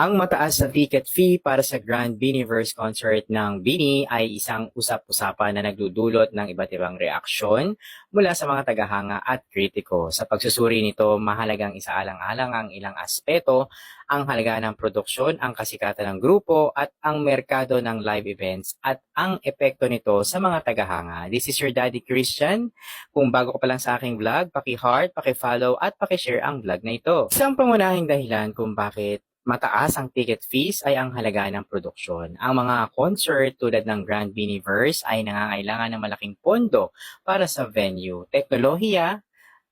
Ang mataas na ticket fee para sa Grand Beaniverse concert ng Bini ay isang usap-usapan na nagdudulot ng iba't ibang reaksyon mula sa mga tagahanga at kritiko. Sa pagsusuri nito, mahalagang isaalang-alang ang ilang aspeto, ang halaga ng produksyon, ang kasikatan ng grupo, at ang merkado ng live events at ang epekto nito sa mga tagahanga. This is your Daddy Christian. Kung bago ka pa lang sa aking vlog, paki-heart, paki-follow at paki-share ang vlog na ito. Isang pangunahing dahilan kung bakit mataas ang ticket fees ay ang halaga ng produksyon. Ang mga concert tulad ng Grand Beaniverse ay nangangailangan ng malaking pondo para sa venue, teknolohiya,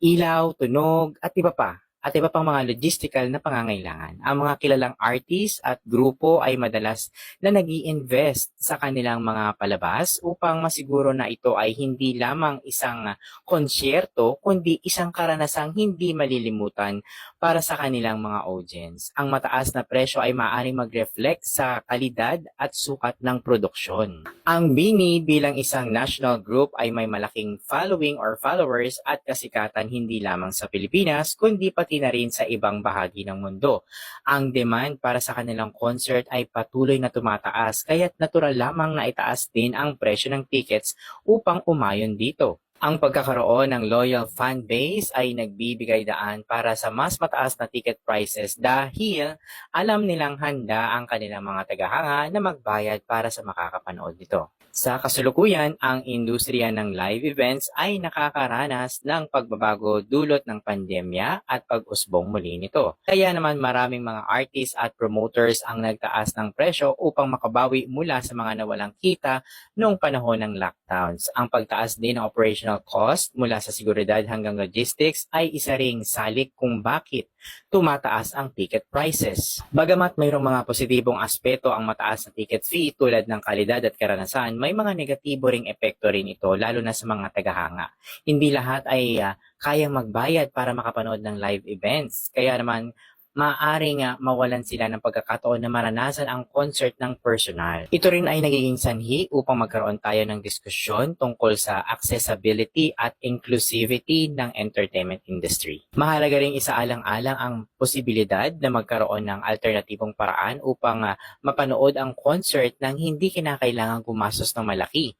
ilaw, tunog, at iba pa at iba pang mga logistical na pangangailangan. Ang mga kilalang artist at grupo ay madalas na nag invest sa kanilang mga palabas upang masiguro na ito ay hindi lamang isang konsyerto, kundi isang karanasang hindi malilimutan para sa kanilang mga audience. Ang mataas na presyo ay maaaring mag-reflect sa kalidad at sukat ng produksyon. Ang Bini bilang isang national group ay may malaking following or followers at kasikatan hindi lamang sa Pilipinas, kundi pati na rin sa ibang bahagi ng mundo. Ang demand para sa kanilang concert ay patuloy na tumataas, kaya't natural lamang na itaas din ang presyo ng tickets upang umayon dito. Ang pagkakaroon ng loyal fan base ay nagbibigay daan para sa mas mataas na ticket prices dahil alam nilang handa ang kanilang mga tagahanga na magbayad para sa makakapanood nito. Sa kasalukuyan, ang industriya ng live events ay nakakaranas ng pagbabago dulot ng pandemya at pag-usbong muli nito. Kaya naman maraming mga artists at promoters ang nagtaas ng presyo upang makabawi mula sa mga nawalang kita noong panahon ng lockdowns. Ang pagtaas din ng operational cost mula sa seguridad hanggang logistics ay isa ring salik kung bakit tumataas ang ticket prices. Bagamat mayroong mga positibong aspeto ang mataas na ticket fee tulad ng kalidad at karanasan, may mga negatibo ring epekto rin ito lalo na sa mga tagahanga. Hindi lahat ay uh, kayang magbayad para makapanood ng live events. Kaya naman maaaring uh, mawalan sila ng pagkakataon na maranasan ang concert ng personal. Ito rin ay nagiging sanhi upang magkaroon tayo ng diskusyon tungkol sa accessibility at inclusivity ng entertainment industry. Mahalaga rin isaalang-alang ang posibilidad na magkaroon ng alternatibong paraan upang uh, mapanood ang concert nang hindi kinakailangan gumastos ng malaki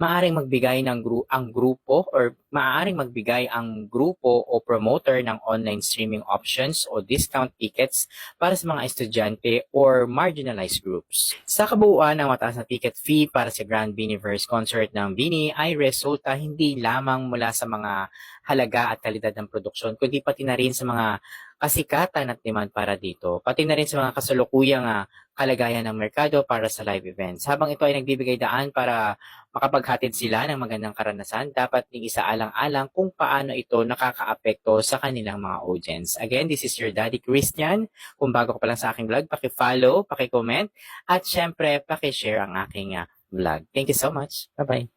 maaring magbigay ng gru ang grupo or maaaring magbigay ang grupo o promoter ng online streaming options o discount tickets para sa mga estudyante or marginalized groups. Sa kabuuan, ang mataas na ticket fee para sa Grand Beaniverse concert ng Bini ay resulta hindi lamang mula sa mga halaga at kalidad ng produksyon, kundi pati na rin sa mga kasikatan at demand para dito, pati na rin sa mga kasalukuyang uh, kalagayan ng merkado para sa live events. Habang ito ay nagbibigay daan para makapaghatid sila ng magandang karanasan, dapat ning isaalang-alang kung paano ito nakakaapekto sa kanilang mga audience. Again, this is your Daddy Christian. Kung bago ka pa lang sa aking vlog, paki-follow, paki-comment, at syempre, paki-share ang aking uh, vlog. Thank you so much. Bye-bye.